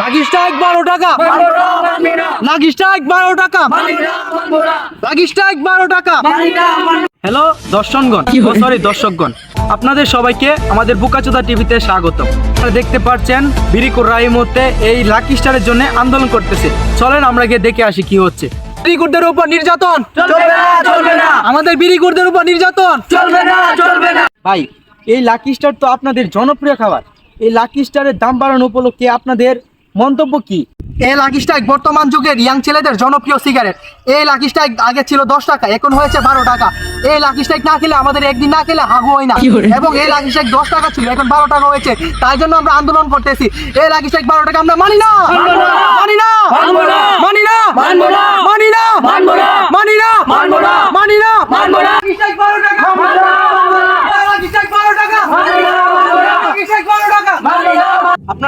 Lucky Strike বারো টাকা। Lucky Strike বারো টাকা। লাকি স্ট্রাইক বারো টাকা। হ্যালো দর্শকগণ সরি দর্শকগণ। আপনাদের সবাইকে আমাদের বুকাচোদা টিভিতে স্বাগত আপনারা দেখতে পাচ্ছেন বিরিকুর রায় মধ্যে এই লাকি স্টারের জন্য আন্দোলন করতেছে। চলেন আমরা গিয়ে দেখে আসি কি হচ্ছে। বিরিকুরদের উপর নির্যাতন। চলবে না আমাদের বিরিকুরদের উপর নির্যাতন। ভাই এই লাকি স্টার তো আপনাদের জনপ্রিয় খাবার। এই লাকি স্টারের দাম বাড়ানো উপলক্ষে আপনাদের মন্তব্য কি? এই লাকি স্ট্রাইক বর্তমান যুগের ইয়াং ছেলেদের জনপ্রিয় সিগারেট এই লাকি স্ট্রাইক আগে ছিল দশ টাকা এখন হয়েছে বারো টাকা। এই লাকি স্ট্রাইক না খেলে আমাদের একদিন না খেলে হাগু হয় না। এবং এই লাকি স্ট্রাইক দশ টাকা ছিল এখন বারো টাকা হয়েছে। তাই জন্য আমরা আন্দোলন করতেছি। এই লাকি স্ট্রাইক বারো টাকা আমরা মানি না। মানি না। মানি না। মানি না। মানি না। মানি না। লাকি স্ট্রাইক বারো টাকা। লাকি স্ট্রাইক বারো টাকা লাকি স্ট্রাইক বারো টাকা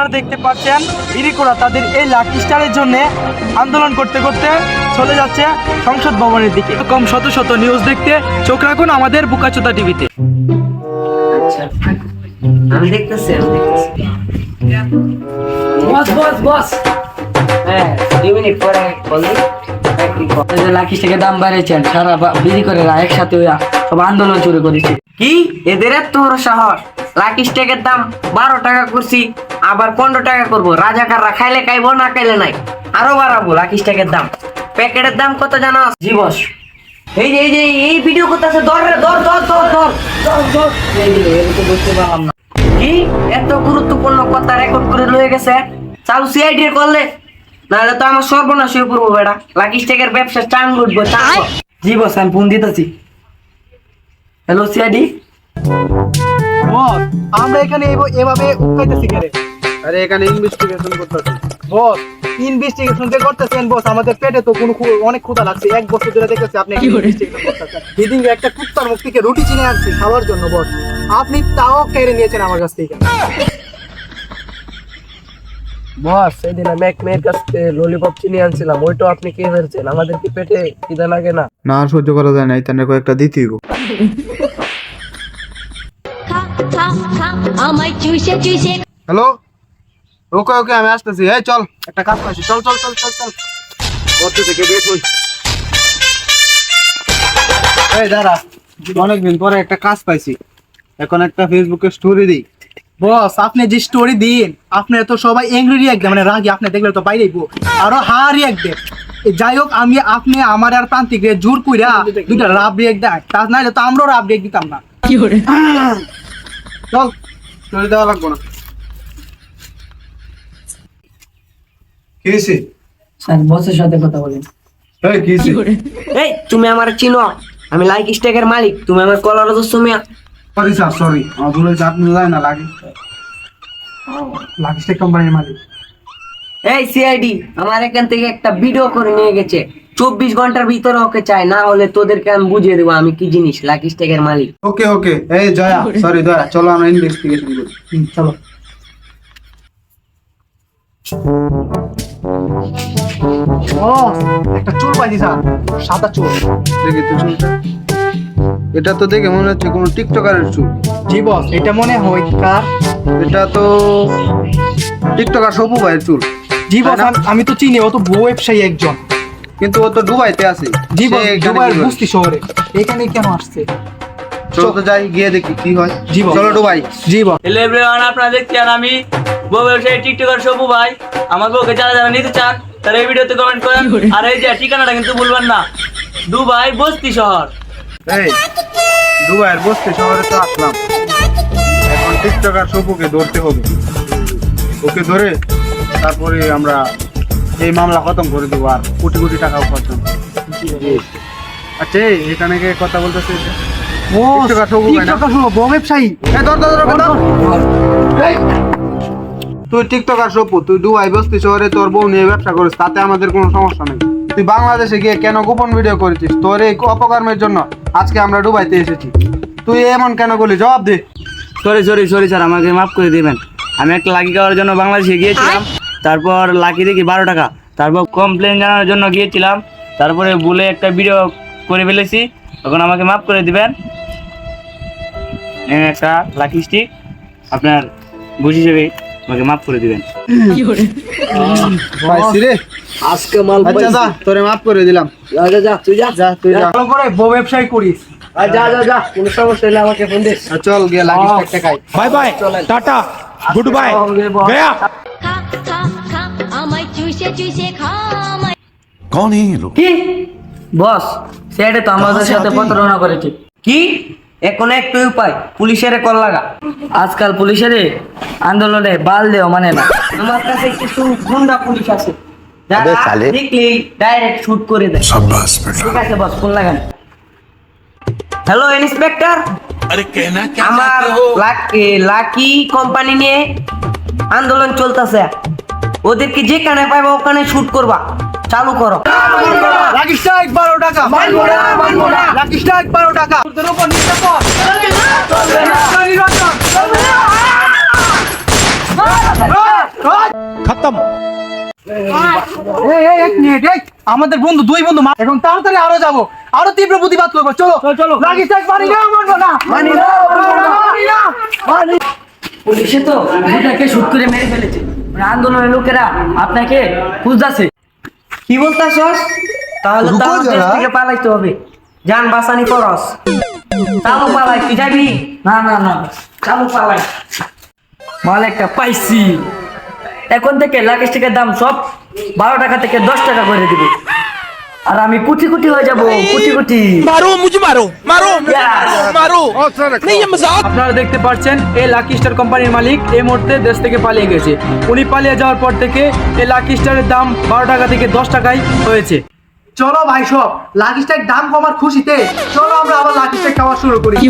আপনারা দেখতে পাচ্ছেন বিরিকুরা তাদের এই লাকি স্টারের জন্য আন্দোলন করতে করতে চলে যাচ্ছে সংসদ ভবনের দিকে। এরকম শত শত নিউজ দেখতে চোখ রাখুন আমাদের বুকাচোদা টিভিতে। আচ্ছা আমি হ্যাঁ দাম বাড়িয়েছেন, সারা বা- বিলি করে একসাথে হইয়া। সব আন্দোলন শুরু করেছে। কি? এদের এত বড় শহর? লাকি স্টেকের দাম বারো টাকা করছি আবার পনেরো টাকা করব। রাজাকাররা খাইলে খাইবো না খাইলে নাই। আরও বাড়াবো লাকি স্টেকের দাম। প্যাকেটের দাম কত জানো? জি বস। এই যে এই যে এই ভিডিও করতেছে ধর রে এই তো বুঝতে পারলাম না। কি? এত গুরুত্বপূর্ণ কথা রেকর্ড করে লয়ে গেছে? চালু সিআইডি করলে? নাহলে তো আমার সর্বনাশ হয়ে পড়ব বেটা। লাকি স্টেকের ব্যবসা চাং লুটবো চাং জি বস আমি ফোন দিতেছি। হ্যালো সিআইডি বস আমরা এখানে এভ- এভাবে আরে এখানে ইনভেস্টিগেশন করতেছি বস ইনভেস্টিগেশন যে করতেছেন বস আমাদের পেটে তো কোনো অনেক ক্ষুধা লাগছে। এক বছর ধরে দেখতেছি আপনি ইনভেস্টিগেশন করতেছেন। সেদিন একটা কুত্তার মুখ থেকে রুটি চিনে আনছি খাওয়ার জন্য বস। আপনি তাও কেড়ে নিয়েছেন আমার কাছ থেকে। বস সেদিন আমি এক মেয়ের কাছ থেকে ললিপপ চিনি আনছিলাম। ওইটাও আপনি কে ফেলছেন। আমাদের কি পেটে খিদা লাগে না? না আর সহ্য করা যায় না তাহলে কয়েকটা দিতেই হ্যালো ওকে ওকে, আমি আসতেছি। এই, চল, একটা কাজ পাইছি চল চল চল চল চল। করতে থেকে বের হই। এই, দাঁড়া। অনেকদিন পরে একটা কাজ পাইছি। এখন একটা ফেসবুকে স্টোরি দিই। বস আপনি যে স্টোরি দিন, আপনি তো সবাই এংরি রিয়াক্ট মানে রাগি। আপনি দেখলে তো বাইরেই বো আরও হা রিয়াক্ট দেন যাই হোক আমি আপনি আমার আর প্রান্তিক রে জোর কইরা দুইটা রাব রিয়াক্ট দেয় তা নাইলে তো আমরাও রাব রিয়াক্ট দিতাম না। কি করে? চল স্টোরি দেওয়া লাগবো না। কি হয়েছে স্যার বসের সাথে কথা বলেন এই কি হয়েছে এই তুমি আমার চিনো। আমি লাইক স্টেকের মালিক। তুমি আমার কলার দোস্ত মিয়া। সরি স্যার সরি আমার ভুল হয়েছে আপনি যায় না লাগে লাগিস্টেক কোম্পানির মালিক। এই সিআইডি আমার এখান থেকে একটা ভিডিও করে নিয়ে গেছে। চব্বিশ ঘণ্টার ভিতরে ওকে চাই না হলে তোদেরকে আমি বুঝিয়ে দেবো আমি কি জিনিস লাকি স্টেকের মালিক। ওকে ওকে এই জয়া সরি দয়া চলো আমরা ইনভেস্টিগেশন করি। চলো। ও একটা চুল পাইছি স্যার। সাদা চুল দেখি তো চুলটা এটা তো দেখে মনে হচ্ছে কোনো টিকটকারের চুল জি বস এটা মনে হয় কার? এটা তো টিকটকার সবু ভাইয়ের চুল জি বস আমি- তো চিনি ও তো বউ ব্যবসায়ী একজন। কিন্তু ও তো দুবাইতে আছে। জি বস এখানে দুবাইয়ের বুস্তি শহরে। এখানে কেন আসছে? চলো তো যাই গিয়ে দেখি কি হয়। জি বস। চলো দুবাই। জি বস হ্যালো এভরিওয়ান আপনারা দেখছেন আমি বউ ব্যবসায়ী টিকটকার সবু ভাই। আমার বউকে যারা যারা নিতে চান তারা এই ভিডিওতে কমেন্ট করেন। আর এই যে ঠিকানাটা কিন্তু ভুলবেন না। দুবাই বস্তি শহর। এই দুবাইয়ের বসতে শহরে তো আসলাম। এখন টিকটকার সবুকে ধরতে হবে। ওকে ধরে তারপরে আমরা এই মামলা খতম করে দেবো আর কোটি কোটি টাকা উপার্জন। আচ্ছা এই, এখানে কে কথা বলতেছে এটা? ও টিকটকার সবু ভাই না? টিকটকার সবু, বউ ব্যবসায়ী। এই ধর, ধর, ধর, ধর, ধর। এই, তুই সপু তুই দুবাই বস্তি শহরে তোর বউ নিয়ে ব্যবসা করিস তাতে আমাদের কোনো সমস্যা নেই। তুই বাংলাদেশে গিয়ে কেন গোপন ভিডিও করেছিস? তোর এই অপকর্মের জন্য আজকে আমরা দুবাইতে এসেছি। তুই এমন কেন বলি জবাব দে। সরি সরি সরি স্যার আমাকে মাফ করে দিবেন। আমি একটা লাগি খাওয়ার জন্য বাংলাদেশে গিয়েছিলাম। তারপর লাকি দেখি বারো টাকা। তারপর কমপ্লেন জানানোর জন্য গিয়েছিলাম। তারপরে বলে একটা ভিডিও করে ফেলেছি। এখন আমাকে মাফ করে দেবেন। একটা লাকি স্টিক আপনার বুঝি যাবে আমাকে মাফ করে দিবেন। আজকে মাল আচ্ছা যা তোরে মাফ করে দিলাম। যা যা তুই যা। যা তুই যা। করে করিস। আর যা যা যা সমস্যা হলে আমাকে ফোন চল গিয়ে খাই। Bye bye tata good bye. Gaya. কোন এই লোক? কি? বস সেটা তো আমাদের সাথে প্রতারণা করেছে। কি? এখন একটু উপায় পুলিশের কল লাগা। আজকাল পুলিশের আন্দোলনে বাল দেও মানে না। কাছে কিছু গুন্ডা পুলিশ আছে। কোম্পানি নিয়ে আন্দোলন চলতেছে। ওদেরকে যেখানে পাইবা ওখানে শুট করবা। চালু করো। আমাদের বন্ধু দুই বন্ধু এখন তাড়াতাড়ি আরও যাব। আরও তীব্র প্রতিবাদ করব। চলো। চলো পুলিশে তো শুট করে মেরে ফেলেছে। আন্দোলনের লোকেরা আপনাকে খুঁজতেছে। কি বলতাছস? তাহলে তো দেশ থেকে পালাইতে হবে। জান বাসানি করস চালু পালাই কি যাবি? না না না। চালু পালাই। মাল একটা পাইছি। এখন থেকে লাকেশ টিকার দাম সব বারো টাকা থেকে দশ টাকা করে দিব। আর আমি কুটি কুটি হয়ে যাব কুটি কুটি। মারো মুঝে মারো মারো মারো। আপনারা দেখতে পাচ্ছেন এই লাকি স্টার কোম্পানির মালিক এই মুহূর্তে দেশ থেকে পালিয়ে গেছে। উনি পালিয়ে যাওয়ার পর থেকে এই লাকি স্টারের দাম বারো টাকা থেকে দশ টাকায় হয়েছে। চলো ভাই সব লাকি স্টার দাম কমার খুশিতে চলো আমরা আবার লাকি স্টার খাওয়া শুরু করি। কি